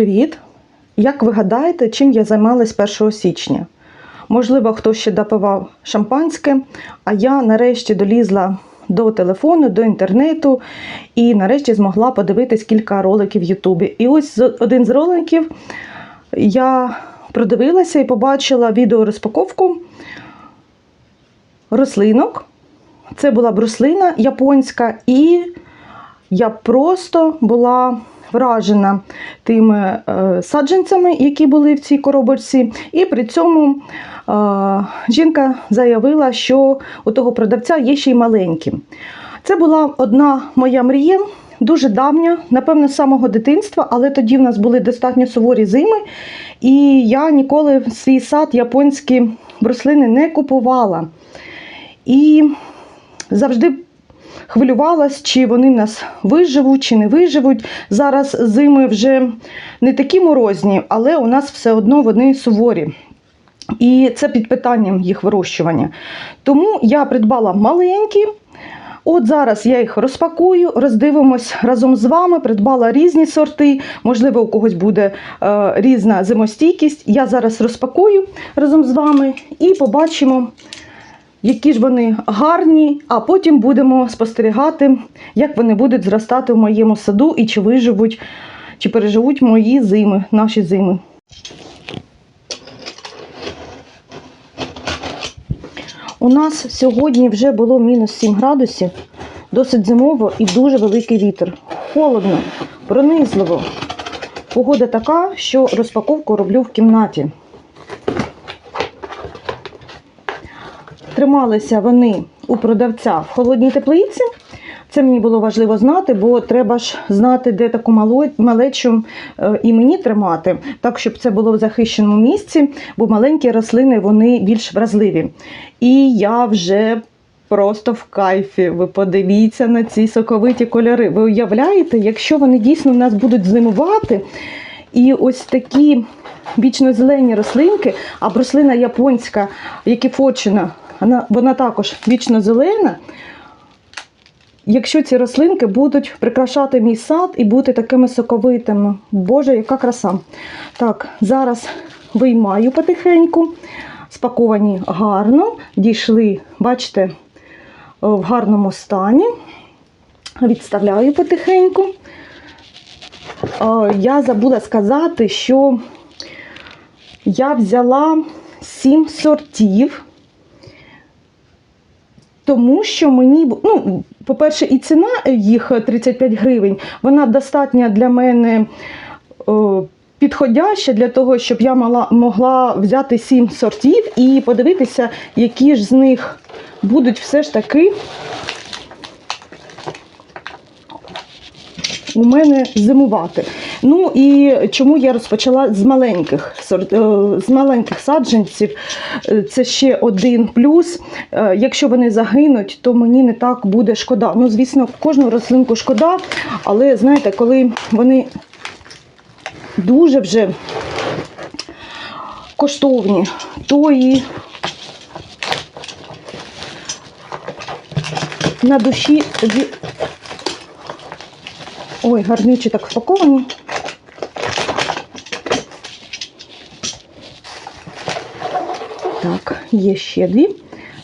привіт! Як ви гадаєте, чим я займалась 1 січня? Можливо, хтось ще допивав шампанське, а я нарешті долізла до телефону, до інтернету і нарешті змогла подивитись кілька роликів в Ютубі. І ось один з роликів я продивилася і побачила відеорозпаковку рослинок. Це була бруслина японська, і я просто була вражена тими е, саджанцями, які були в цій коробочці. І при цьому е, жінка заявила, що у того продавця є ще й маленькі. Це була одна моя мрія, дуже давня, напевно, з самого дитинства, але тоді в нас були достатньо суворі зими, і я ніколи в свій сад японські бруслини не купувала. І завжди хвилювалась, чи вони в нас виживуть, чи не виживуть. Зараз зими вже не такі морозні, але у нас все одно вони суворі. І це під питанням їх вирощування. Тому я придбала маленькі. От зараз я їх розпакую, роздивимось разом з вами. Придбала різні сорти, можливо, у когось буде е, різна зимостійкість. Я зараз розпакую разом з вами і побачимо, які ж вони гарні, а потім будемо спостерігати, як вони будуть зростати в моєму саду і чи виживуть, чи переживуть мої зими, наші зими. У нас сьогодні вже було мінус 7 градусів, досить зимово і дуже великий вітер. Холодно, пронизливо. Погода така, що розпаковку роблю в кімнаті. Трималися вони у продавця в холодній теплиці. Це мені було важливо знати, бо треба ж знати, де таку малечу е, і мені тримати, так щоб це було в захищеному місці, бо маленькі рослини вони більш вразливі. І я вже просто в кайфі. Ви подивіться на ці соковиті кольори. Ви уявляєте, якщо вони дійсно в нас будуть зимувати, і ось такі вічно-зелені рослинки, а рослина японська, якіфочина, вона, вона також вічно-зелена. Якщо ці рослинки будуть прикрашати мій сад і бути такими соковитими. Боже, яка краса. Так, зараз виймаю потихеньку. Спаковані гарно, дійшли, бачите, в гарному стані. Відставляю потихеньку. Я забула сказати, що я взяла 7 сортів, тому що мені, ну, по-перше, і ціна їх 35 гривень, вона достатня для мене О, підходяща для того, щоб я мала, могла взяти 7 сортів і подивитися, які ж з них будуть все ж таки у мене зимувати. Ну і чому я розпочала з маленьких е, з маленьких саджанців? Е, Це ще один плюс. Е, Якщо вони загинуть, то мені не так буде шкода. Ну, звісно, кожну рослинку шкода, але знаєте, коли вони дуже вже коштовні, то і на душі Ой, гарничі так впаковані. Так, є ще дві.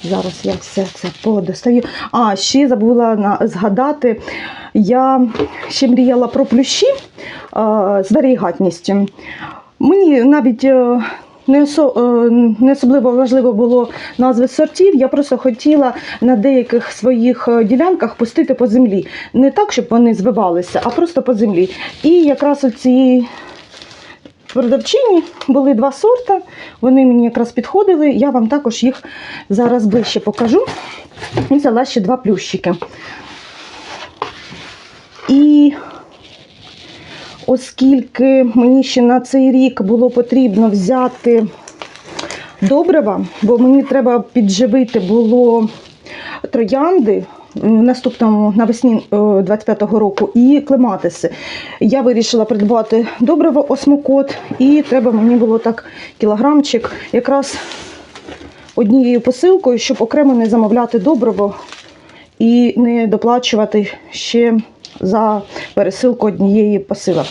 Зараз я все це подостаю. А, ще забула згадати, я ще мріяла про плющі з варігатністю. Мені навіть е, е, не особливо важливо було назви сортів. Я просто хотіла на деяких своїх е, ділянках пустити по землі. Не так, щоб вони звивалися, а просто по землі. І якраз у цій продавчині були два сорта. Вони мені якраз підходили. Я вам також їх зараз ближче покажу. І взяла ще два плющики. І оскільки мені ще на цей рік було потрібно взяти добрива, бо мені треба підживити було троянди наступному навесні е, 25-го року і клематиси. Я вирішила придбати добриво осмокот, і треба мені було так кілограмчик якраз однією посилкою, щоб окремо не замовляти добриво і не доплачувати ще за пересилку однієї посилок.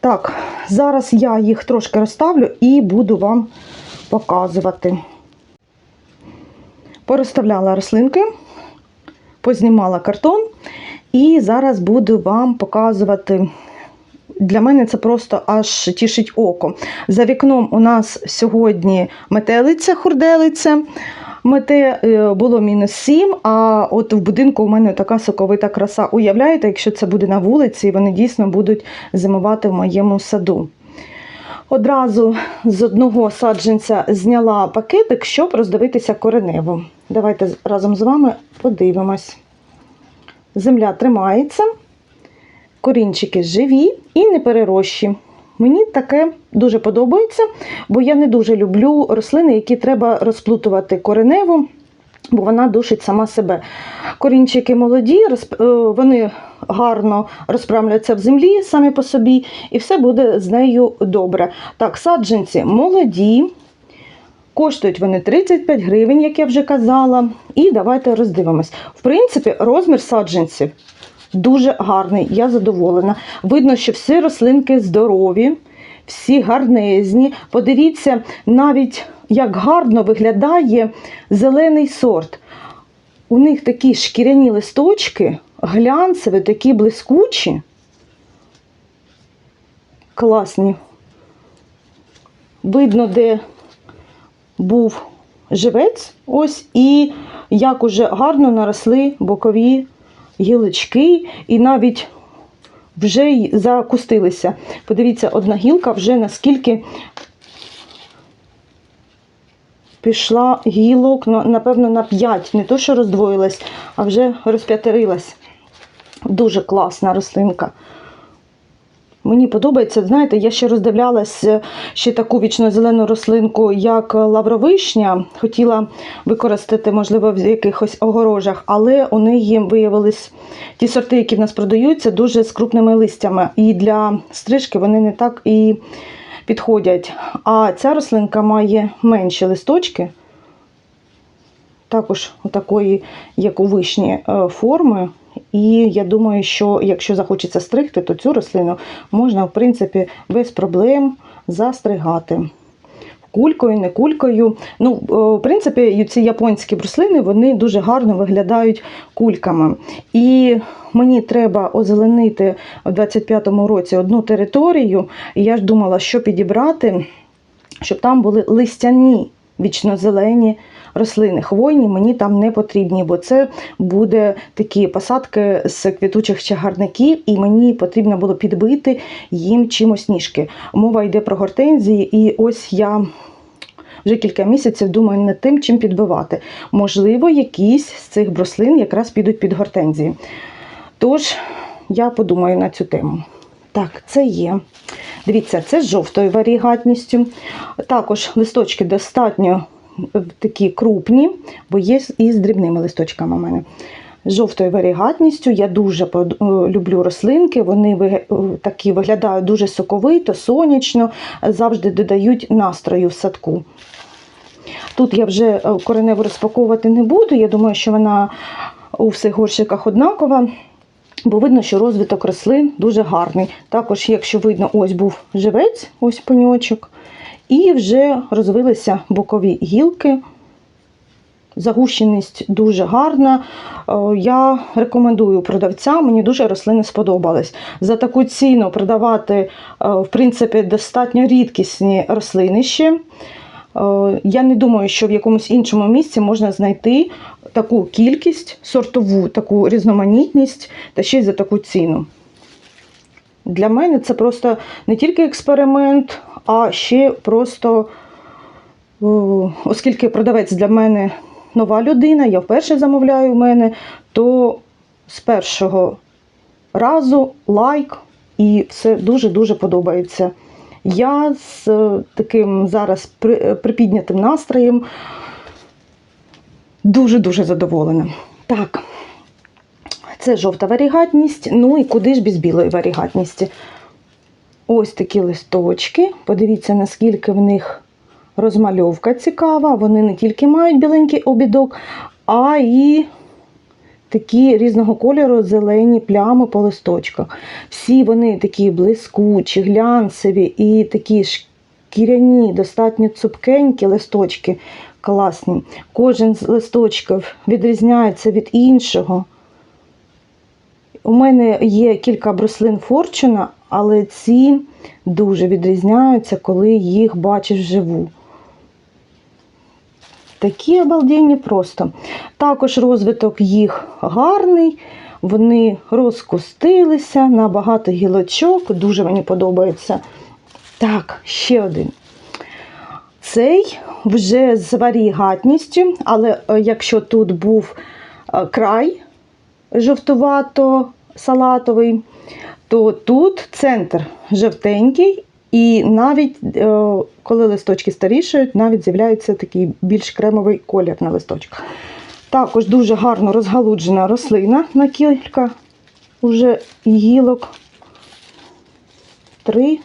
Так, зараз я їх трошки розставлю і буду вам показувати. Порозставляла рослинки, познімала картон, і зараз буду вам показувати. Для мене це просто аж тішить око. За вікном у нас сьогодні метелиця, хурделиця. Мете було мінус 7, а от в будинку у мене така соковита краса. Уявляєте, якщо це буде на вулиці, і вони дійсно будуть зимувати в моєму саду. Одразу з одного саджанця зняла пакетик, щоб роздивитися кореневу. Давайте разом з вами подивимось. Земля тримається, корінчики живі і не перерощі. Мені таке дуже подобається, бо я не дуже люблю рослини, які треба розплутувати кореневу, бо вона душить сама себе. Корінчики молоді, е, вони гарно розправляться в землі самі по собі, і все буде з нею добре. Так, саджанці молоді. Коштують вони 35 гривень, як я вже казала. І давайте роздивимось. В принципі, розмір саджанців дуже гарний, я задоволена. Видно, що всі рослинки здорові, всі гарнезні. Подивіться, навіть як гарно виглядає зелений сорт. У них такі шкіряні листочки, глянцеві, такі блискучі. Класні. Видно, де був живець, ось, і як уже гарно наросли бокові гілочки, і навіть вже й закустилися. Подивіться, одна гілка вже наскільки пішла гілок, напевно, на 5, не то, що роздвоїлась, а вже розп'ятерилась. Дуже класна рослинка. Мені подобається, знаєте, я ще роздивлялась е, ще таку вічно-зелену рослинку, як лавровишня. Хотіла використати, можливо, в якихось огорожах, але у неї виявились ті сорти, які в нас продаються, дуже з крупними листями. І для стрижки вони не так і підходять. А ця рослинка має менші листочки, також такої, як у вишні, е, форми. І я думаю, що якщо захочеться стригти, то цю рослину можна, в принципі, без проблем застригати. Кулькою, не кулькою. Ну, в принципі, ці японські бруслини вони дуже гарно виглядають кульками. І мені треба озеленити у 25-му році одну територію. І я ж думала, що підібрати, щоб там були листяні вічно-зелені рослини. Хвойні мені там не потрібні, бо це буде такі посадки з квітучих чагарників, і мені потрібно було підбити їм чимось ніжки. Мова йде про гортензії, і ось я. Вже кілька місяців думаю над тим, чим підбивати. Можливо, якісь з цих бруслин якраз підуть під гортензії. Тож, я подумаю на цю тему. Так, це є. Дивіться, це з жовтою варігатністю. Також листочки достатньо е, такі крупні, бо є і з дрібними листочками у мене. З жовтою варігатністю я дуже е, люблю рослинки, вони е, такі виглядають дуже соковито, сонячно, завжди додають настрою в садку. Тут я вже кореневу розпаковувати не буду. Я думаю, що вона у всіх горщиках однакова, бо видно, що розвиток рослин дуже гарний. Також, якщо видно, ось був живець, ось пеньочок, і вже розвилися бокові гілки. Загущеність дуже гарна. Е, Я рекомендую продавцям, мені дуже рослини сподобались. За таку ціну продавати, е, в принципі, достатньо рідкісні рослини ще. Е, Я не думаю, що в якомусь іншому місці можна знайти таку кількість, сортову, таку різноманітність та ще й за таку ціну. Для мене це просто не тільки експеримент, а ще просто, оскільки продавець для мене нова людина, я вперше замовляю в мене, то з першого разу лайк і все дуже-дуже подобається. Я з е, таким зараз е, припіднятим настроєм дуже-дуже задоволена. Так, це жовта варігатність. Ну і куди ж без білої варігатності? Ось такі листочки. Подивіться, наскільки в них розмальовка цікава. Вони не тільки мають біленький обідок, а і такі різного кольору зелені плями по листочках. Всі вони такі блискучі, глянцеві і такі шкіряні, достатньо цупкенькі листочки, класні. Кожен з листочків відрізняється від іншого. У мене є кілька бруслин Форчуна, але ці дуже відрізняються, коли їх бачиш вживу. Такі обалденні просто. Також розвиток їх гарний, вони розкустилися на багато гілочок, дуже мені подобається. Так, ще один. Цей вже з варігатністю, але е, якщо тут був е, край жовтувато-салатовий, то тут центр жовтенький, і навіть е, коли листочки старішають, навіть з'являється такий більш кремовий колір на листочках. Також дуже гарно розгалуджена рослина на кілька уже гілок. Три.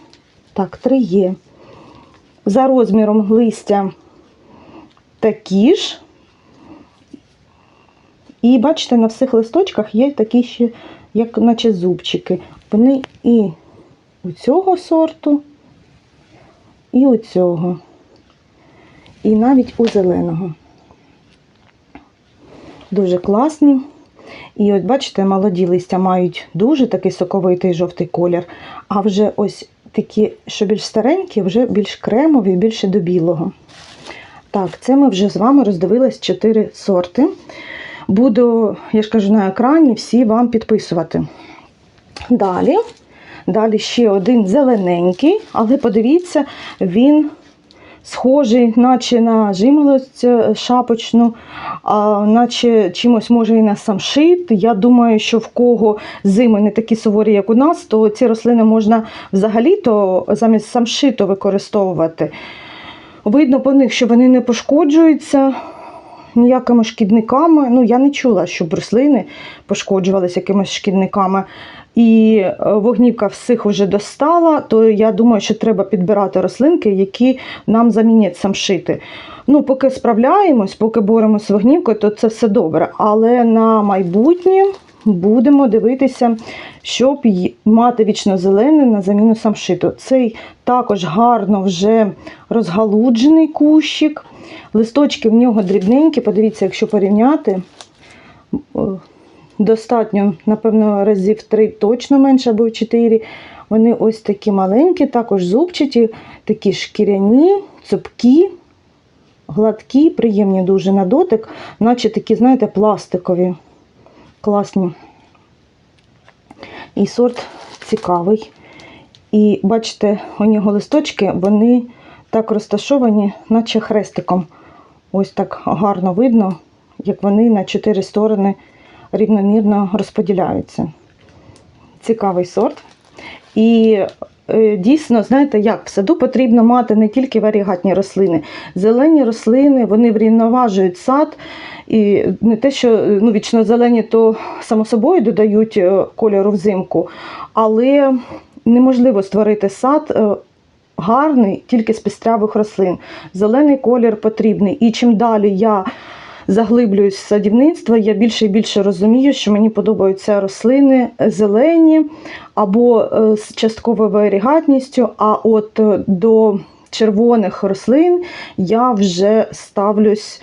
Так, три є. За розміром листя такі ж. І бачите, на всіх листочках є такі ще, як наче зубчики. Вони і у цього сорту, і у цього, і навіть у зеленого. Дуже класні. І от бачите, молоді листя мають дуже такий соковитий жовтий колір, а вже ось такі, що більш старенькі, вже більш кремові, більше до білого. Так, це ми вже з вами роздивились 4 сорти. Буду, я ж кажу, на екрані всі вам підписувати. Далі, далі ще один зелененький, але подивіться, він схожий, наче на жимолость е, шапочну, а, наче чимось може і на самшит. Я думаю, що в кого зими не такі суворі, як у нас, то ці рослини можна взагалі-то замість самшиту використовувати. Видно по них, що вони не пошкоджуються ніякими шкідниками. Ну, я не чула, щоб рослини пошкоджувалися якимись шкідниками. І е, вогнівка всіх вже достала, то я думаю, що треба підбирати рослинки, які нам замінять самшити. Ну, поки справляємось, поки боремося з вогнівкою, то це все добре. Але на майбутнє будемо дивитися, щоб мати вічно зелений на заміну самшиту. Цей також гарно вже розгалуджений кущик. Листочки в нього дрібненькі. Подивіться, якщо порівняти, достатньо, напевно, разів три точно менше або чотири. Вони ось такі маленькі, також зубчаті, такі шкіряні, цупкі, гладкі, приємні дуже на дотик, наче такі, знаєте, пластикові. Класні. І сорт цікавий. І бачите, у нього листочки, вони так розташовані, наче хрестиком. Ось так гарно видно, як вони на чотири сторони рівномірно розподіляються. Цікавий сорт. І дійсно, знаєте, як в саду потрібно мати не тільки варігатні рослини. Зелені рослини вони врівноважують сад. І не те, що е, ну, вічно зелені, то само собою додають е, кольору взимку, але неможливо створити сад е, гарний тільки з пестрявих рослин. Зелений колір потрібний. І чим далі я заглиблююсь в садівництво, я більше і більше розумію, що мені подобаються рослини зелені або е, з частковою варігатністю, а от е, до червоних рослин я вже ставлюсь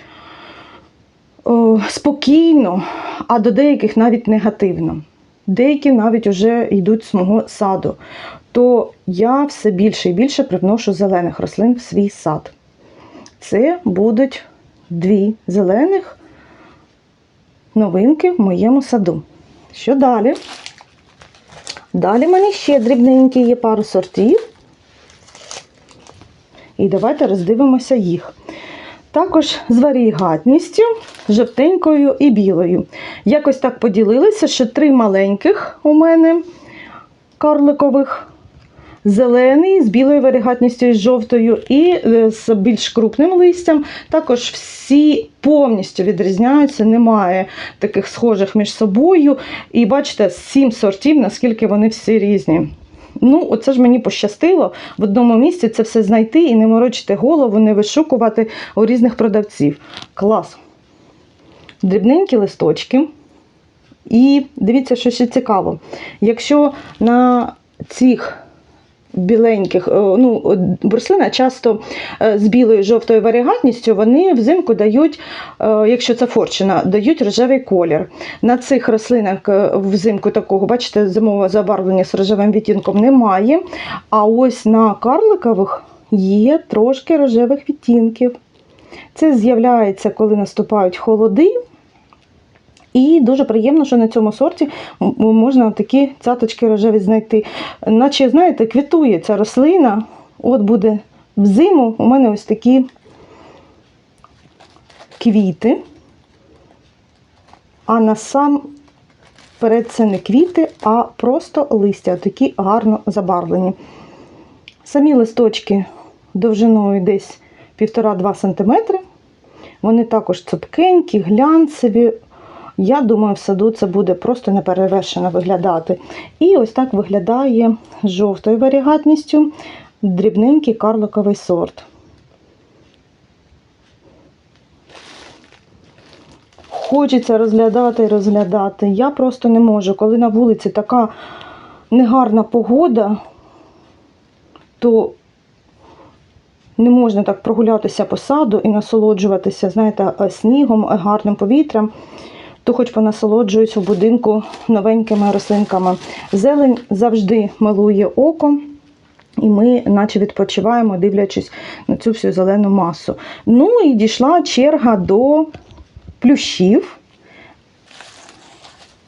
о, спокійно, а до деяких навіть негативно. Деякі навіть вже йдуть з мого саду. То я все більше і більше привношу зелених рослин в свій сад. Це будуть дві зелених новинки в моєму саду. Що далі? Далі в мене ще дрібненькі є пару сортів. І давайте роздивимося їх. Також з варігатністю, жовтенькою і білою. Якось так поділилися, що три маленьких у мене карликових. Зелений з білою варігатністю і з жовтою, і е, з більш крупним листям. Також всі повністю відрізняються, немає таких схожих між собою. І бачите, сім сортів, наскільки вони всі різні. Ну, оце ж мені пощастило в одному місці це все знайти і не морочити голову, не вишукувати у різних продавців. Клас. Дрібненькі листочки. І дивіться, що ще цікаво. Якщо на цих біленьких, е, ну, от бруслина часто е, з білою жовтою варігатністю, вони взимку дають, е, якщо це форчина, дають рожевий колір. На цих рослинах взимку такого, бачите, зимового забарвлення з рожевим відтінком немає. А ось на карликових є трошки рожевих відтінків. Це з'являється, коли наступають холоди. І дуже приємно, що на цьому сорті можна такі цяточки рожеві знайти. Наче, знаєте, квітує ця рослина. От буде взиму у мене ось такі квіти. А насамперед це не квіти, а просто листя, такі гарно забарвлені. Самі листочки довжиною десь 1,5-2 см. Вони також цупкенькі, глянцеві. Я думаю, в саду це буде просто неперевершено виглядати. І ось так виглядає з жовтою варігатністю дрібненький карликовий сорт. Хочеться розглядати і розглядати. Я просто не можу. Коли на вулиці така негарна погода, то не можна так прогулятися по саду і насолоджуватися, знаєте, снігом, гарним повітрям, то хоч понасолоджуюсь у будинку новенькими рослинками. Зелень завжди милує око. І ми наче відпочиваємо, дивлячись на цю всю зелену масу. Ну і дійшла черга до плющів.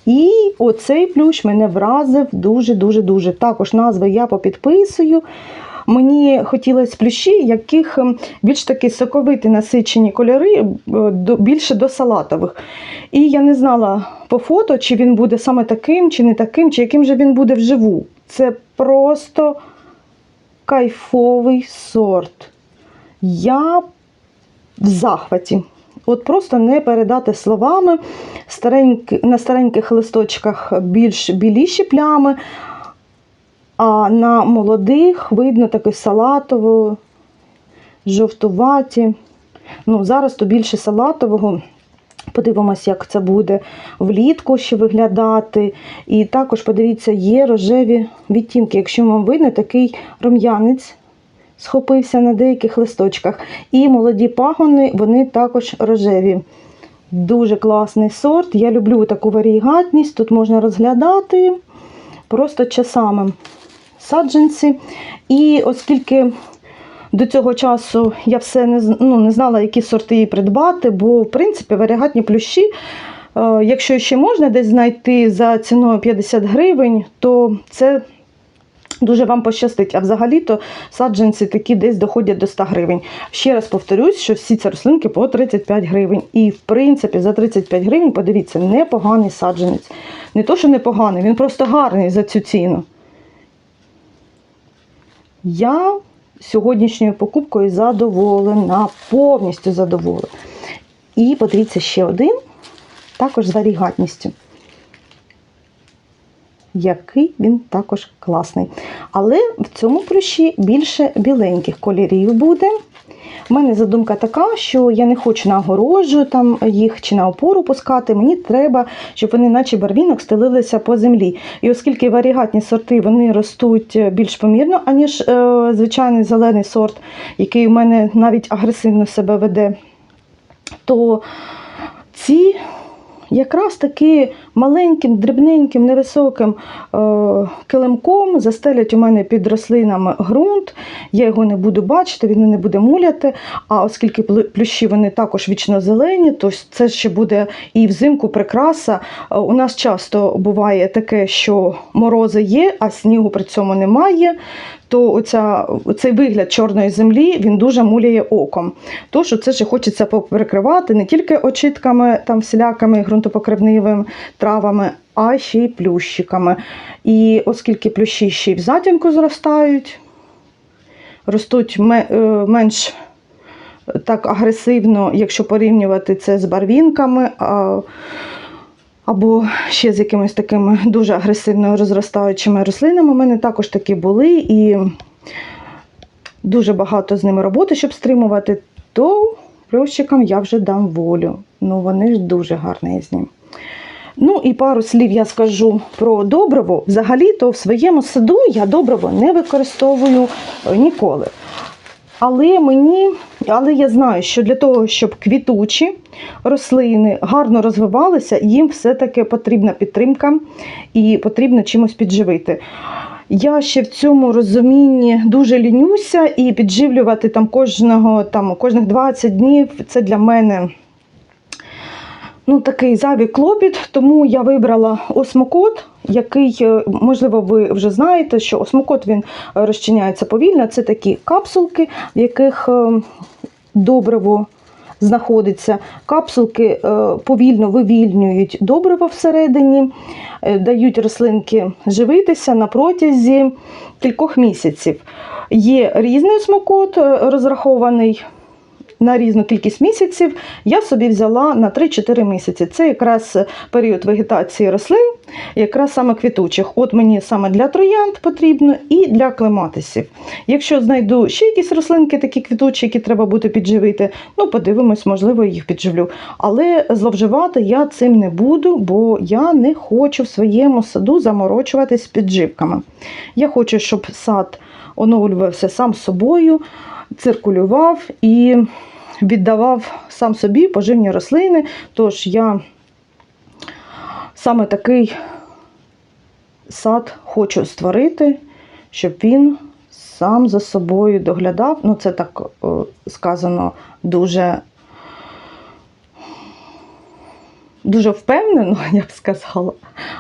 І оцей плющ мене вразив дуже-дуже-дуже. Також назви я попідписую. Мені хотілося плющі, яких ем, більш такі соковиті насичені кольори, е, більше до салатових. І я не знала по фото, чи він буде саме таким, чи не таким, чи яким же він буде вживу. Це просто кайфовий сорт. Я в захваті. От просто не передати словами. Старенькі, на стареньких листочках більш біліші плями, а на молодих видно таке салатово, жовтуваті. Ну, зараз то більше салатового. Подивимось, як це буде влітку ще виглядати. І також подивіться, є рожеві відтінки. Якщо вам видно, такий рум'янець схопився на деяких листочках. І молоді пагони, вони також рожеві. Дуже класний сорт. Я люблю таку варігатність. Тут можна розглядати просто часами саджанці. І оскільки до цього часу я все не, ну, не знала, які сорти їй придбати, бо, в принципі, варігатні плющі, е, якщо ще можна десь знайти за ціною 50 гривень, то це дуже вам пощастить. А взагалі-то саджанці такі десь доходять до 100 гривень. Ще раз повторюсь, що всі ці рослинки по 35 гривень. І, в принципі, за 35 гривень, подивіться, непоганий саджанець. Не то, що непоганий, він просто гарний за цю ціну. Я сьогоднішньою покупкою задоволена, повністю задоволена. І подивіться ще один, також з варігатністю. Який він також класний. Але в цьому плющі більше біленьких кольорів буде. У мене задумка така, що я не хочу на огорожу там їх чи на опору пускати. Мені треба, щоб вони, наче барвінок, стелилися по землі. І оскільки варігатні сорти вони ростуть більш помірно, аніж е, звичайний зелений сорт, який у мене навіть агресивно себе веде, то ці якраз таки маленьким, дрібненьким, невисоким е, килимком застелять у мене під рослинами ґрунт. Я його не буду бачити, він не буде муляти. А оскільки плю- плющі вони також вічно зелені, то це ще буде і взимку прикраса. Е, У нас часто буває таке, що морози є, а снігу при цьому немає. То оця, цей вигляд чорної землі він дуже муляє оком. Тож це ще хочеться перекривати не тільки очитками, там всілякими ґрунтопокривними травами, а ще й плющиками. І оскільки плющі ще й в затінку зростають, ростуть е, менш так агресивно, якщо порівнювати це з барвінками. Або ще з якимись такими дуже агресивно розростаючими рослинами. У мене також такі були, і дуже багато з ними роботи, щоб стримувати, то плющикам я вже дам волю. Ну вони ж дуже ним. Ну і пару слів я скажу про добриво. Взагалі-то в своєму саду я добриво не використовую е, ніколи. Але мені, але я знаю, що для того, щоб квітучі рослини гарно розвивалися, їм все-таки потрібна підтримка і потрібно чимось підживити. Я ще в цьому розумінні дуже лінюся і підживлювати там кожного там кожних 20 днів це для мене ну, такий зайвий клопіт, тому я вибрала осмокот, який, е, можливо, ви вже знаєте, що осмокот він е, розчиняється повільно. Це такі капсулки, в яких е, добриво знаходиться. Капсулки повільно вивільнюють добриво всередині, дають рослинки живитися на протязі кількох місяців. Є різний осмокот, розрахований на різну кількість місяців, я собі взяла на 3-4 місяці. Це якраз період вегетації рослин, якраз саме квітучих. От мені саме для троянд потрібно і для клематисів. Якщо знайду ще якісь рослинки, такі квітучі, які треба буде підживити, ну подивимось, можливо, їх підживлю. Але зловживати я цим не буду, бо я не хочу в своєму саду заморочуватись підживками. Я хочу, щоб сад оновлювався сам собою, циркулював і віддавав сам собі поживні рослини. Тож я саме такий сад хочу створити, щоб він сам за собою доглядав. Ну, це так е, сказано дуже, дуже впевнено, я б сказала.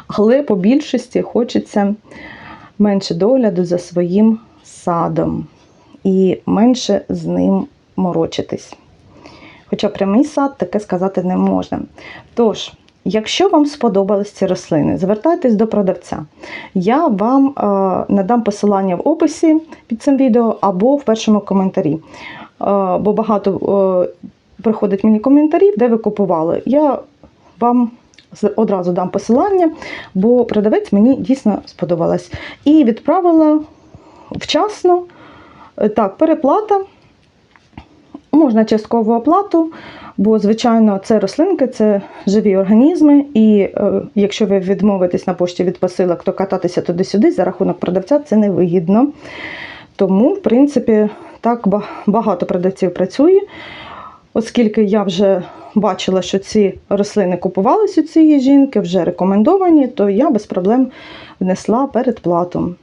Але по більшості хочеться менше догляду за своїм садом і менше з ним морочитись. Хоча прямий сад таке сказати не можна. Тож, якщо вам сподобались ці рослини, звертайтесь до продавця. Я вам е, надам посилання в описі під цим відео або в першому коментарі. Е, бо багато е, приходить мені коментарів, де ви купували. Я вам одразу дам посилання, бо продавець мені дійсно сподобалась. І відправила вчасно. Е, Так, переплата. Можна часткову оплату, бо, звичайно, це рослинки, це живі організми, і е, якщо ви відмовитесь на пошті від посилок, то кататися туди-сюди за рахунок продавця це невигідно. Тому, в принципі, так багато продавців працює. Оскільки я вже бачила, що ці рослини купувались у цієї жінки, вже рекомендовані, то я без проблем внесла передплату.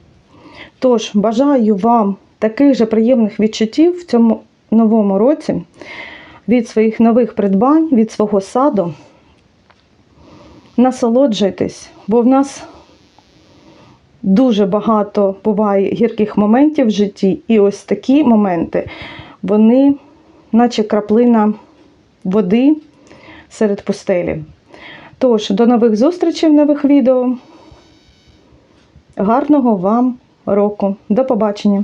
Тож, бажаю вам таких же приємних відчуттів в цьому новому році від своїх нових придбань, від свого саду. Насолоджуйтесь, бо в нас дуже багато буває гірких моментів в житті, і ось такі моменти, вони, наче краплина води серед пустелі. Тож, до нових зустрічей нових відео. Гарного вам року. До побачення!